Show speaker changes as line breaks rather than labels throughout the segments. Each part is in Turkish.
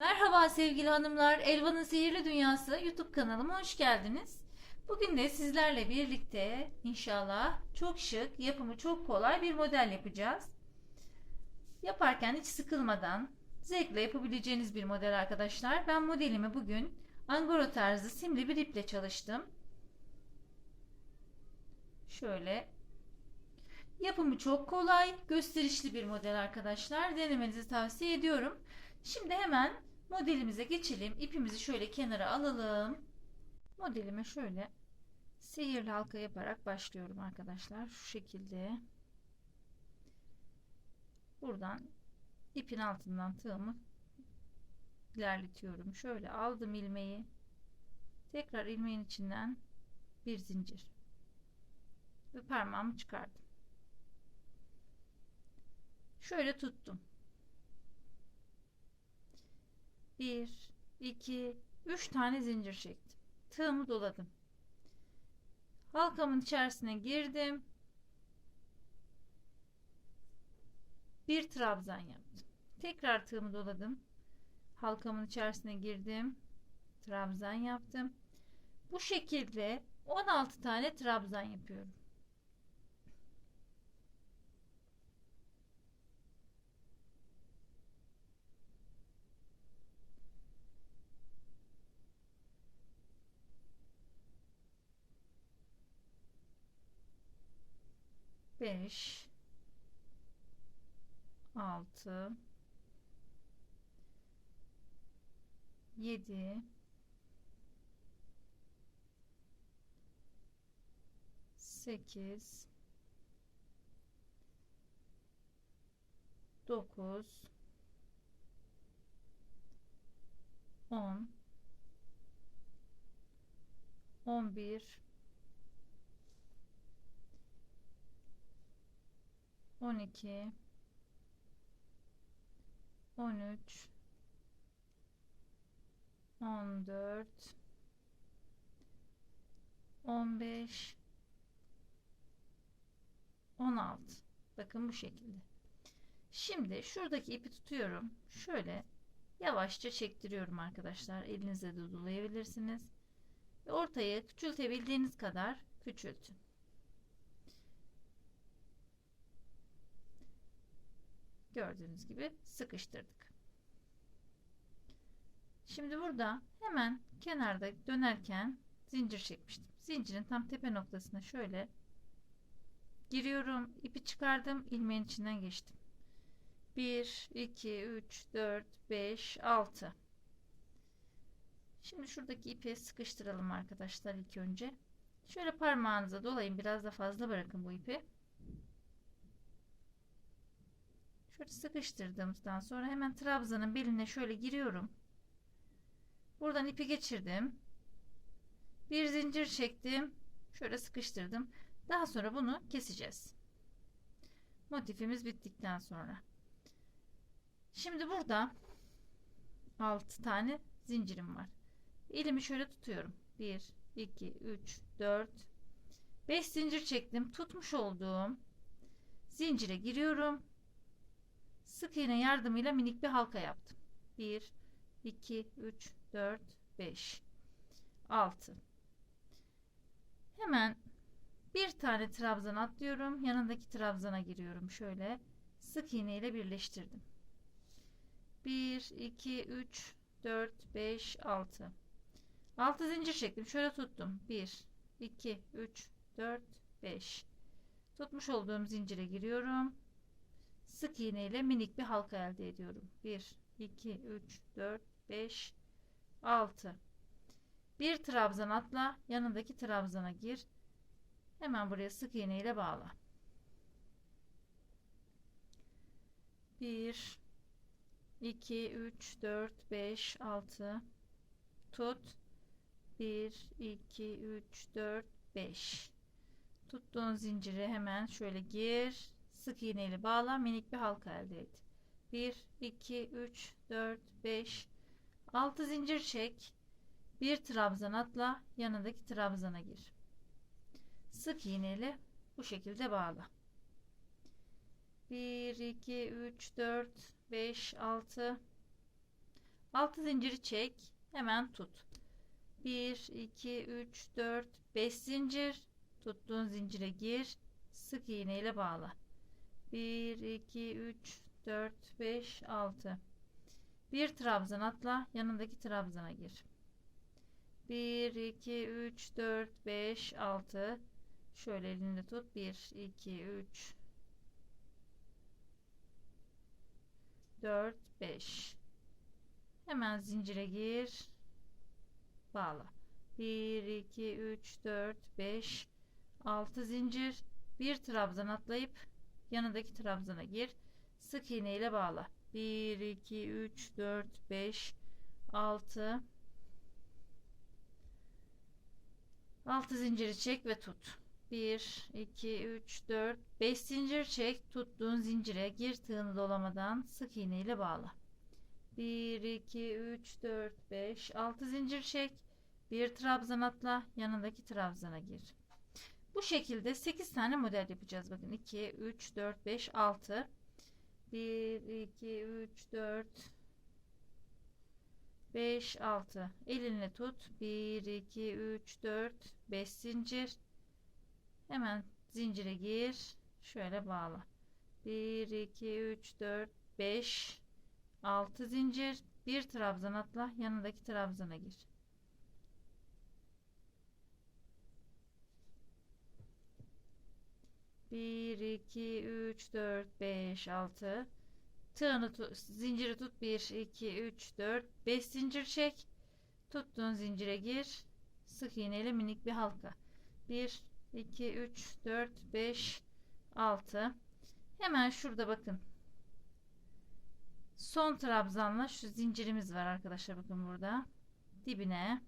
Merhaba sevgili hanımlar, Elvan'ın Sihirli Dünyası YouTube kanalıma hoş geldiniz. Bugün de sizlerle birlikte inşallah çok şık, yapımı çok kolay bir model yapacağız. Yaparken hiç sıkılmadan zevkle yapabileceğiniz bir model arkadaşlar. Ben modelimi bugün Angora tarzı simli bir iple çalıştım. Şöyle Yapımı çok kolay, gösterişli bir model arkadaşlar. Denemenizi tavsiye ediyorum. Şimdi hemen modelimize geçelim. İpimizi şöyle kenara alalım. Modelime şöyle sihirli halka yaparak başlıyorum arkadaşlar. Şu şekilde. Buradan ipin altından tığımı ilerletiyorum. Şöyle aldım ilmeği. Tekrar ilmeğin içinden bir zincir. Ve parmağımı çıkardım. Şöyle tuttum. 1, 2, 3 tane zincir çektim. Tığımı doladım. Halkamın içerisine girdim. Bir trabzan yaptım. Tekrar tığımı doladım. Halkamın içerisine girdim. Trabzan yaptım. Bu şekilde 16 tane trabzan yapıyorum. 5 6 7 8 9 10 11 12 13 14 15 16 bakın bu şekilde. Şimdi şuradaki ipi tutuyorum. Şöyle yavaşça çektiriyorum arkadaşlar. Elinizle de dolayabilirsiniz. Ve ortayı küçültebildiğiniz kadar küçültün gördüğünüz gibi sıkıştırdık. Şimdi burada hemen kenarda dönerken zincir çekmiştim. Zincirin tam tepe noktasına şöyle giriyorum. ipi çıkardım. ilmeğin içinden geçtim. 1, 2, 3, 4, 5, 6. Şimdi şuradaki ipi sıkıştıralım arkadaşlar ilk önce. Şöyle parmağınıza dolayın. Biraz da fazla bırakın bu ipi. Şöyle sıkıştırdığımızdan sonra hemen trabzanın beline şöyle giriyorum. Buradan ipi geçirdim. Bir zincir çektim. Şöyle sıkıştırdım. Daha sonra bunu keseceğiz. Motifimiz bittikten sonra. Şimdi burada 6 tane zincirim var. Elimi şöyle tutuyorum. 1, 2, 3, 4, 5 zincir çektim. Tutmuş olduğum zincire giriyorum. Sık iğne yardımıyla minik bir halka yaptım. 1, 2, 3, 4, 5, 6. Hemen bir tane trabzan atlıyorum. Yanındaki trabzana giriyorum. Şöyle sık iğne ile birleştirdim. 1, 2, 3, 4, 5, 6. 6 zincir çektim. Şöyle tuttum. 1, 2, 3, 4, 5. Tutmuş olduğum zincire giriyorum sık iğne ile minik bir halka elde ediyorum. 1, 2, 3, 4, 5, 6. Bir trabzan atla yanındaki trabzana gir. Hemen buraya sık iğne ile bağla. 1, 2, 3, 4, 5, 6. Tut. 1, 2, 3, 4, 5. Tuttuğun zinciri hemen şöyle gir sık iğneyle bağla minik bir halka elde et 1 2 3 4 5 6 zincir çek bir trabzan atla yanındaki trabzana gir sık iğneyle bu şekilde bağla 1 2 3 4 5 6 Altı zinciri çek. Hemen tut. 1, 2, 3, 4, 5 zincir. Tuttuğun zincire gir. Sık iğne ile bağla. 1, 2, 3, 4, 5, 6. Bir trabzan atla. Yanındaki trabzana gir. 1, 2, 3, 4, 5, 6. Şöyle elinde tut. 1, 2, 3, 4, 5. Hemen zincire gir. Bağla. 1, 2, 3, 4, 5, 6 zincir. Bir trabzan atlayıp yanındaki trabzana gir. Sık iğne ile bağla. 1, 2, 3, 4, 5, 6. 6 zinciri çek ve tut. 1, 2, 3, 4, 5 zincir çek. Tuttuğun zincire gir tığını dolamadan sık iğne ile bağla. 1, 2, 3, 4, 5, 6 zincir çek. Bir trabzan atla. Yanındaki trabzana gir. Bu şekilde 8 tane model yapacağız. Bakın 2, 3, 4, 5, 6. 1, 2, 3, 4, 5, 6. Elinle tut. 1, 2, 3, 4, 5 zincir. Hemen zincire gir. Şöyle bağla. 1, 2, 3, 4, 5, 6 zincir. Bir trabzan atla. Yanındaki trabzana gir. Bir, iki, üç, dört, beş, altı. Tığını tut, zinciri tut. Bir, iki, üç, dört, beş zincir çek. Tuttuğun zincire gir. Sık iğneyle minik bir halka. Bir, 2, 3, 4, 5, 6. Hemen şurada bakın. Son trabzanla şu zincirimiz var arkadaşlar bakın burada. Dibine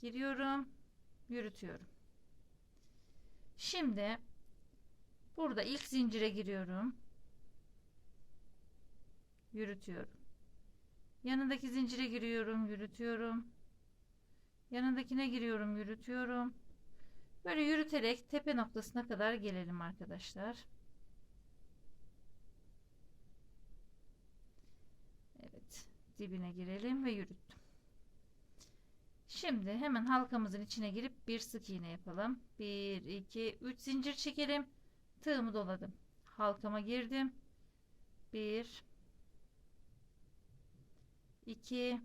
giriyorum. Yürütüyorum. Şimdi burada ilk zincire giriyorum. Yürütüyorum. Yanındaki zincire giriyorum, yürütüyorum. Yanındakine giriyorum, yürütüyorum. Böyle yürüterek tepe noktasına kadar gelelim arkadaşlar. Evet, dibine girelim ve yürüttüm. Şimdi hemen halkamızın içine girip bir sık iğne yapalım. 1 2 3 zincir çekelim. Tığımı doladım. Halkama girdim. 1 2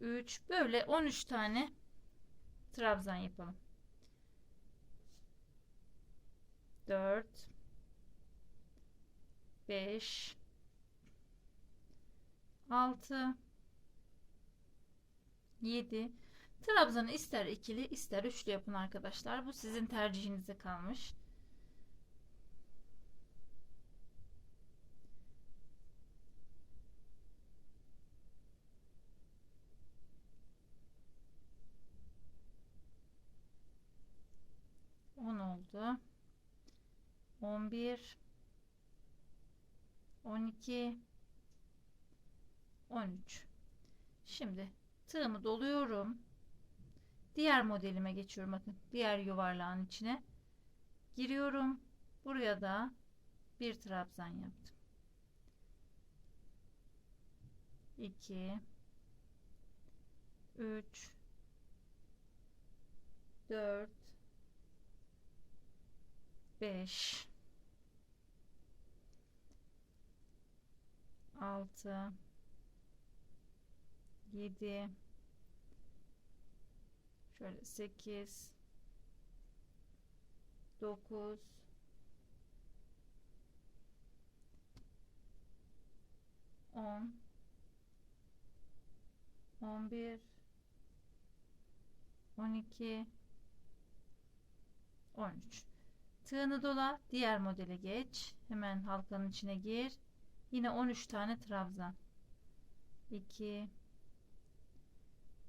3 böyle 13 tane trabzan yapalım. 4 5 6 7 Trabzanı ister ikili ister üçlü yapın arkadaşlar. Bu sizin tercihinize kalmış. On oldu. On bir. On iki. On üç. Şimdi tığımı doluyorum. Diğer modelime geçiyorum. Bakın diğer yuvarlağın içine giriyorum. Buraya da bir trabzan yaptım. 2 3 4 5 6 7 şöyle 8 9 10 11 12 13 tığını dola diğer modele geç. Hemen halkanın içine gir. Yine 13 tane trabzan. 2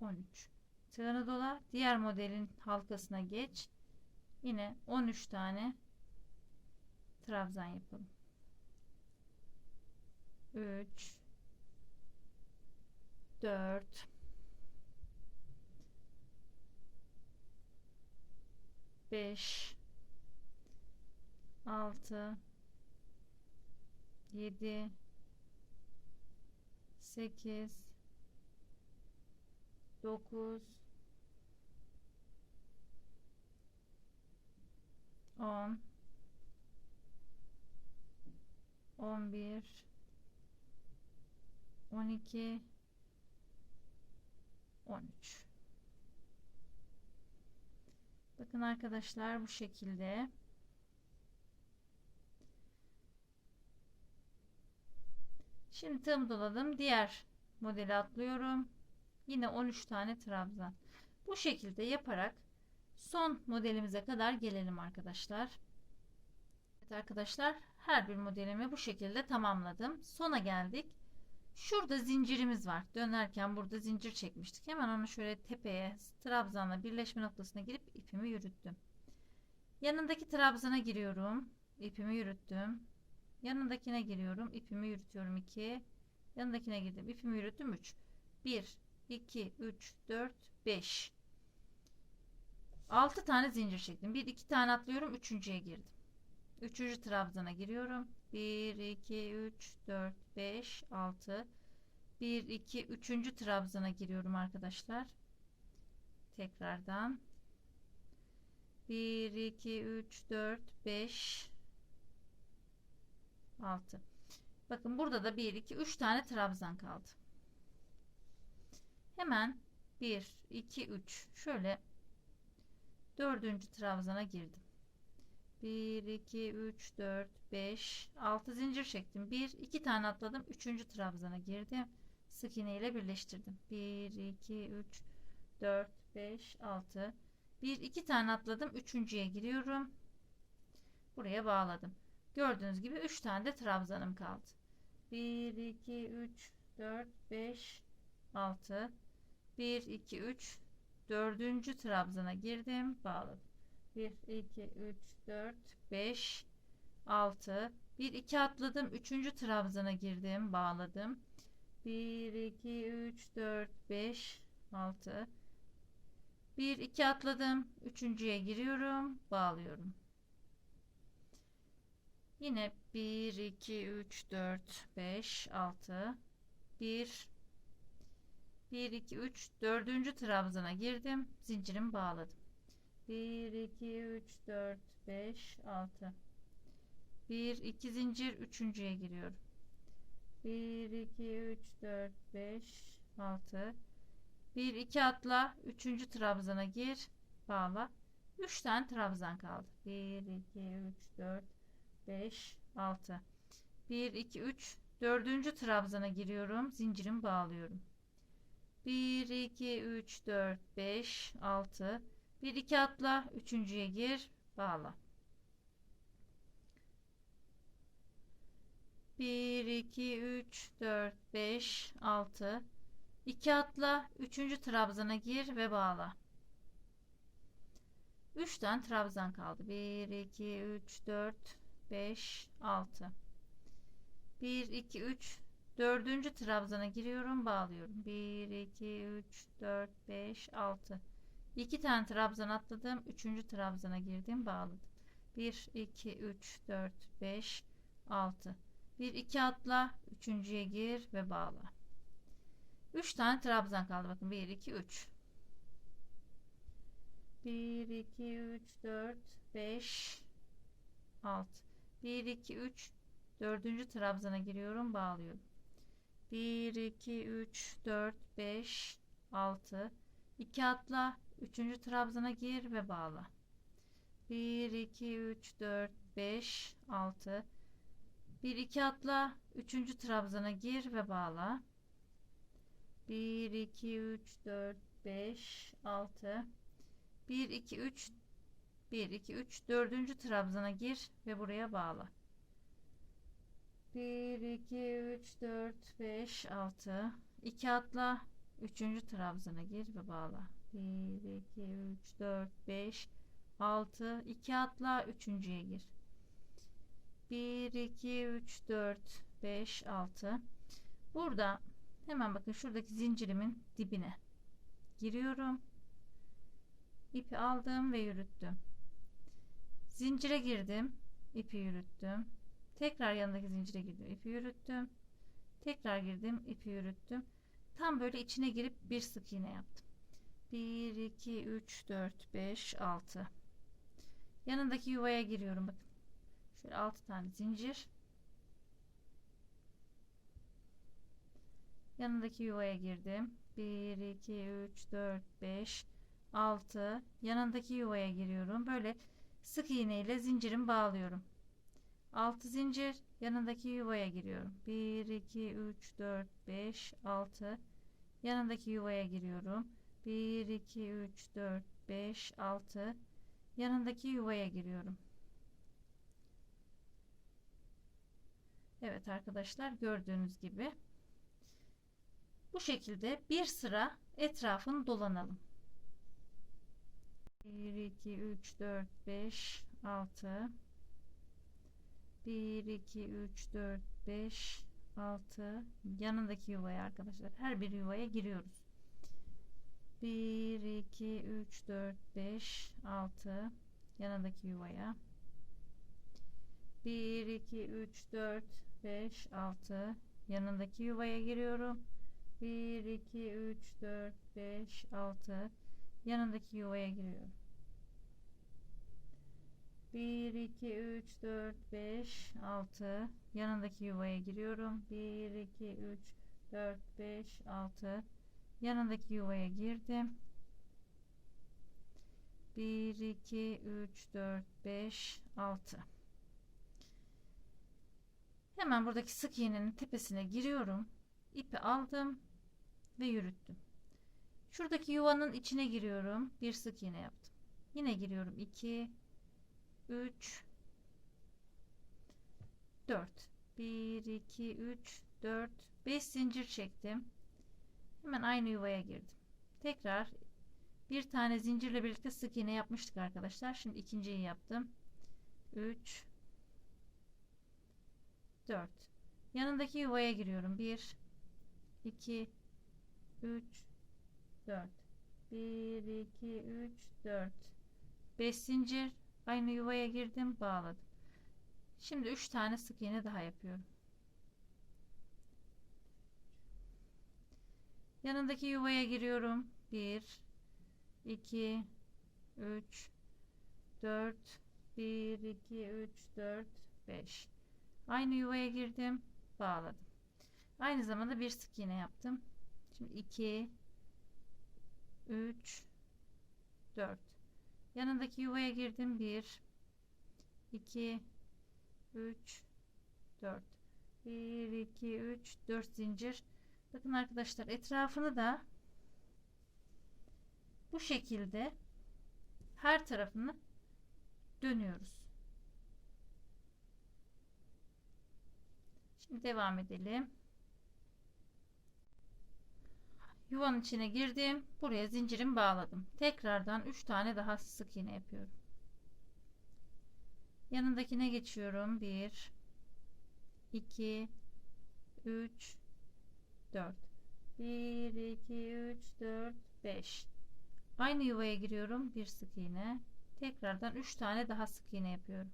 13 tığını dola diğer modelin halkasına geç. Yine 13 tane trabzan yapalım. 3 4 5 6 7 8 9 10 11 12 13 Bakın arkadaşlar bu şekilde. Şimdi tığımı doladım. Diğer modeli atlıyorum. Yine 13 tane trabzan. Bu şekilde yaparak son modelimize kadar gelelim arkadaşlar. Evet arkadaşlar her bir modelimi bu şekilde tamamladım. Sona geldik. Şurada zincirimiz var. Dönerken burada zincir çekmiştik. Hemen onu şöyle tepeye trabzanla birleşme noktasına girip ipimi yürüttüm. Yanındaki trabzana giriyorum. İpimi yürüttüm. Yanındakine giriyorum. ipimi yürütüyorum 2. Yanındakine girdim. ipimi yürüttüm 3. 1, 2, 3, 4, 5. 6 tane zincir çektim. 1, 2 tane atlıyorum. Üçüncüye girdim. Üçüncü trabzana giriyorum. 1, 2, 3, 4, 5, 6. 1, 2, üçüncü trabzana giriyorum arkadaşlar. Tekrardan. 1, 2, 3, 4, 5, 6. Bakın burada da 1, 2, 3 tane trabzan kaldı. Hemen 1, 2, 3 şöyle dördüncü trabzana girdim. 1, 2, 3, 4, 5, 6 zincir çektim. 1, 2 tane atladım. 3. trabzana girdim. Sık iğne ile birleştirdim. 1, 2, 3, 4, 5, 6. 1, 2 tane atladım. Üçüncüye giriyorum. Buraya bağladım. Gördüğünüz gibi 3 tane de trabzanım kaldı. 1, 2, 3, 4, 5, 6. 1, 2, 3, 4. trabzana girdim. Bağladım. 1, 2, 3, 4, 5, 6. 1, 2 atladım. 3. trabzana girdim. Bağladım. 1, 2, 3, 4, 5, 6. 1, 2 atladım. Üçüncüye giriyorum. Bağlıyorum. Yine 1, 2, 3, 4, 5, 6. 1, 1, 2, 3, 4. trabzana girdim. Zincirimi bağladım. 1, 2, 3, 4, 5, 6. 1, 2 zincir. Üçüncüye giriyorum. 1, 2, 3, 4, 5, 6. 1, 2 atla. 3. trabzana gir. Bağla. 3 tane trabzan kaldı. 1, 2, 3, 4, 5, 6. 1, 2, 3. 4. trabzana giriyorum. Zincirimi bağlıyorum. 1, 2, 3, 4, 5, 6. 1, 2 atla. Üçüncüye gir. Bağla. 1, 2, 3, 4, 5, 6. 2 atla. Üçüncü trabzana gir ve bağla. 3 tane trabzan kaldı. 1, 2, 3, 4, 5, 6. 1, 2, 3, dördüncü trabzana giriyorum, bağlıyorum. 1, 2, 3, 4, 5, 6. 2 tane trabzan atladım. Üçüncü trabzana girdim, bağladım. 1, 2, 3, 4, 5, 6. 1, 2 atla. Üçüncüye gir ve bağla. 3 tane trabzan kaldı. Bakın 1, 2, 3. 1, 2, 3, 4, 5, 6. 1, 2, 3. Dördüncü trabzana giriyorum. Bağlıyorum. 1, 2, 3, 4, 5, 6. 2 atla. Üçüncü trabzana gir ve bağla. 1, 2, 3, 4, 5, 6. 1, 2 atla. Üçüncü trabzana gir ve bağla. 1, 2, 3, 4, 5, 6. 1, 2, 3, 1, 2, 3, 4. trabzana gir ve buraya bağla. 1, 2, 3, 4, 5, 6. 2 atla. Üçüncü trabzana gir ve bağla. 1, 2, 3, 4, 5, 6. 2 atla. Üçüncüye gir. 1, 2, 3, 4, 5, 6. Burada hemen bakın şuradaki zincirimin dibine giriyorum. İpi aldım ve yürüttüm. Zincire girdim. ipi yürüttüm. Tekrar yanındaki zincire girdim. ipi yürüttüm. Tekrar girdim. ipi yürüttüm. Tam böyle içine girip bir sık iğne yaptım. 1, 2, 3, 4, 5, 6. Yanındaki yuvaya giriyorum. Bakın. Şöyle 6 tane zincir. Yanındaki yuvaya girdim. 1, 2, 3, 4, 5, 6. Yanındaki yuvaya giriyorum. Böyle sık iğne ile zincirimi bağlıyorum. 6 zincir yanındaki yuvaya giriyorum. 1, 2, 3, 4, 5, 6. Yanındaki yuvaya giriyorum. 1, 2, 3, 4, 5, 6. Yanındaki yuvaya giriyorum. Evet arkadaşlar gördüğünüz gibi bu şekilde bir sıra etrafını dolanalım. 1 2 3 4 5 6 1 2 3 4 5 6 yanındaki yuvaya arkadaşlar. Her bir yuvaya giriyoruz. 1 2 3 4 5 6 yanındaki yuvaya. 1 2 3 4 5 6 yanındaki yuvaya giriyorum. 1 2 3 4 5 6 yanındaki yuvaya giriyorum 1 2 3 4 5 6 yanındaki yuvaya giriyorum. 1 2 3 4 5 6 yanındaki yuvaya girdim. 1 2 3 4 5 6 hemen buradaki sık iğnenin tepesine giriyorum. İpi aldım ve yürüttüm. Şuradaki yuvanın içine giriyorum. Bir sık iğne yaptım. Yine giriyorum. 2 3 4 1 2 3 4 5 zincir çektim. Hemen aynı yuvaya girdim. Tekrar bir tane zincirle birlikte sık iğne yapmıştık arkadaşlar. Şimdi ikinciyi yaptım. 3 4 yanındaki yuvaya giriyorum. 1 2 3 4 1 2 3 4 5 zincir aynı yuvaya girdim bağladım. Şimdi 3 tane sık iğne daha yapıyorum. Yanındaki yuvaya giriyorum. 1 2 3 4 1 2 3 4 5 aynı yuvaya girdim bağladım. Aynı zamanda bir sık iğne yaptım. Şimdi 2 3 4 yanındaki yuvaya girdim. 1 2 3 4 1 2 3 4 zincir. Bakın arkadaşlar etrafını da bu şekilde her tarafını dönüyoruz. Şimdi devam edelim yuvanın içine girdim buraya zincirimi bağladım. Tekrardan 3 tane daha sık iğne yapıyorum. Yanındakine geçiyorum. 1 2 3 4 1 2 3 4 5 aynı yuvaya giriyorum. Bir sık iğne. Tekrardan 3 tane daha sık iğne yapıyorum.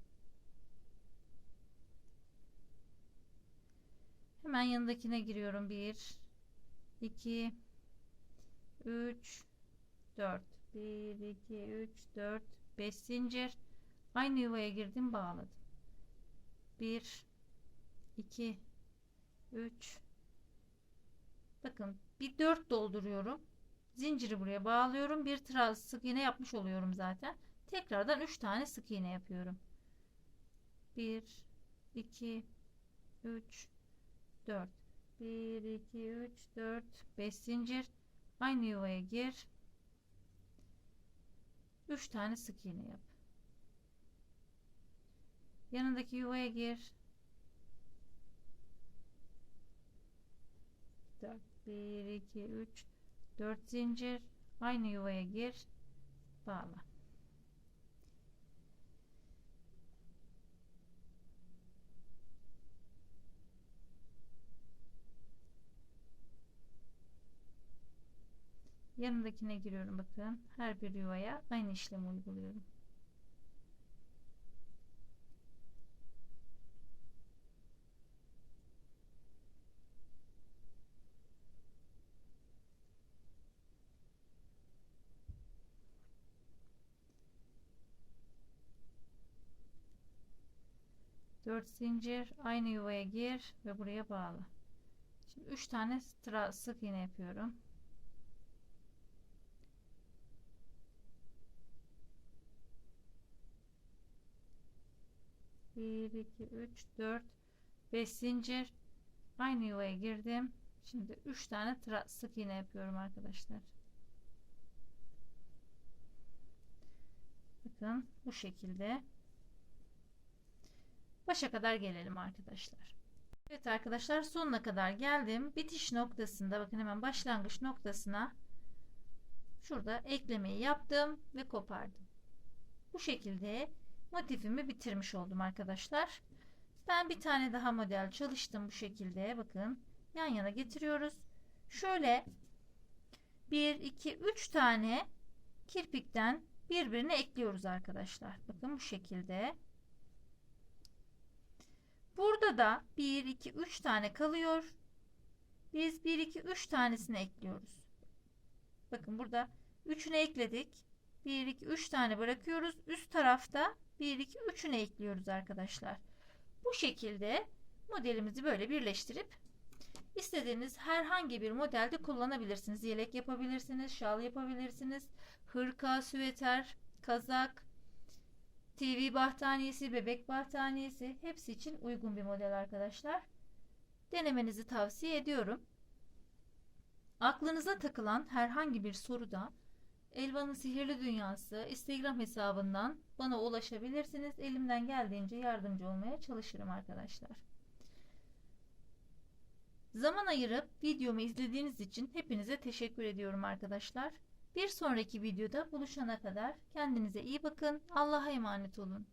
Hemen yanındakine giriyorum. 1 2 3 4 1 2 3 4 5 zincir. Aynı yuvaya girdim bağladım. 1 2 3 bakın bir 4 dolduruyorum. Zinciri buraya bağlıyorum. Bir tıra sık iğne yapmış oluyorum zaten. Tekrardan 3 tane sık iğne yapıyorum. 1 2 3 4 1 2 3 4 5 zincir aynı yuvaya gir. 3 tane sık iğne yap. Yanındaki yuvaya gir. 4 1 2 3 4 zincir. Aynı yuvaya gir. Bağla yanındakine giriyorum bakın her bir yuvaya aynı işlemi uyguluyorum Dört zincir aynı yuvaya gir ve buraya bağla. Şimdi üç tane sıra sık iğne yapıyorum. Bir, iki, üç, dört, beş zincir aynı yuvaya girdim. Şimdi üç tane tıra- sık iğne yapıyorum arkadaşlar. Bakın bu şekilde başa kadar gelelim arkadaşlar. Evet arkadaşlar sonuna kadar geldim. Bitiş noktasında bakın hemen başlangıç noktasına şurada eklemeyi yaptım ve kopardım. Bu şekilde motifimi bitirmiş oldum arkadaşlar. Ben bir tane daha model çalıştım bu şekilde. Bakın yan yana getiriyoruz. Şöyle 1 2 3 tane kirpikten birbirine ekliyoruz arkadaşlar. Bakın bu şekilde. Burada da 1 2 3 tane kalıyor. Biz 1 2 3 tanesini ekliyoruz. Bakın burada 3'ünü ekledik. 1 2 3 tane bırakıyoruz. Üst tarafta 1 2 3'ünü ekliyoruz arkadaşlar. Bu şekilde modelimizi böyle birleştirip istediğiniz herhangi bir modelde kullanabilirsiniz. Yelek yapabilirsiniz, şal yapabilirsiniz, hırka, süveter, kazak, TV battaniyesi, bebek battaniyesi hepsi için uygun bir model arkadaşlar. Denemenizi tavsiye ediyorum. Aklınıza takılan herhangi bir soruda Elvan'ın Sihirli Dünyası Instagram hesabından bana ulaşabilirsiniz. Elimden geldiğince yardımcı olmaya çalışırım arkadaşlar. Zaman ayırıp videomu izlediğiniz için hepinize teşekkür ediyorum arkadaşlar. Bir sonraki videoda buluşana kadar kendinize iyi bakın. Allah'a emanet olun.